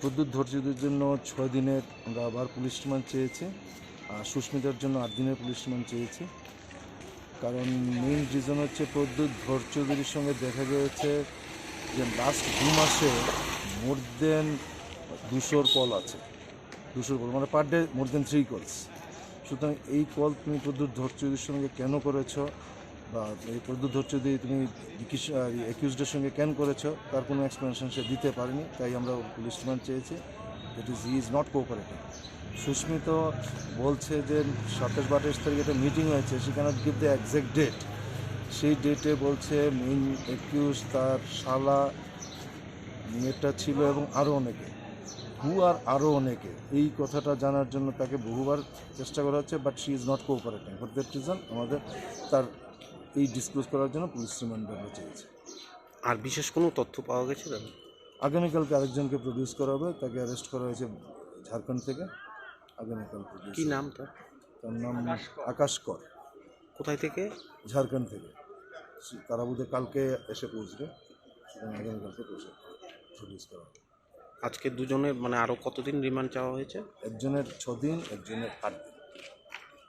প্রদ্যুৎ ধৈর্যদের জন্য ছয় দিনের আমরা আবার পুলিশ রিমান্ড চেয়েছি, আর সুস্মিতার জন্য আট দিনের পুলিশ রিমান্ড চেয়েছি। কারণ মেইন রিজন হচ্ছে প্রদ্যুৎ ধর চৌধুরীর সঙ্গে দেখা গিয়েছে যে লাস্ট দু মাসে মোর দেন দুশোর কল আছে। দুশোর কল মানে পার ডে মোর দেন থ্রি কলস সুতরাং এই কল তুমি প্রদ্যুৎ ধর চৌধুরীর সঙ্গে কেন করেছ? বা এই ধর চৌধুরী তুমি অ্যাকিউজডের সঙ্গে কেন করেছ? তার কোনো এক্সপ্লেনেশন সে দিতে পারেনি, তাই আমরা পুলিশ চেয়েছি। It is he is not cooperative Susmit বলছে যে সাতাশ বা তারিখে একটা মিটিং হয়েছে সে can't give the exact date সেই ডেটে বলছে মেইন একিউজ তার শালা, মেয়েটা ছিল এবং আরও অনেকে। হু আর আরও অনেকে? এই কথাটা জানার জন্য তাকে বহুবার চেষ্টা করা হচ্ছে but she is not cooperating for that reason আমাদের তার এই ডিসক্লোজ করার জন্য পুলিশ রিমান্ড আমরা চেয়েছি। আর বিশেষ কোনো তথ্য পাওয়া গেছে দাদা আগামীকালকে আরেকজনকে প্রডিউস করা হবে তাকে অ্যারেস্ট করা হয়েছে ঝাড়খণ্ড থেকে। আগামীকাল কি নাম তার? তার নাম আকাশ কর। কোথায় থেকে? ঝাড়খণ্ড থেকে। তারা বোধহয় কালকে এসে পৌঁছবে। সুতরাং আগামীকালকে পৌঁছে প্রডিউস করা হবে। আজকে দুজনের মানে আরও কতদিন রিমান্ড চাওয়া হয়েছে? একজনের ছ দিন একজনের আট দিন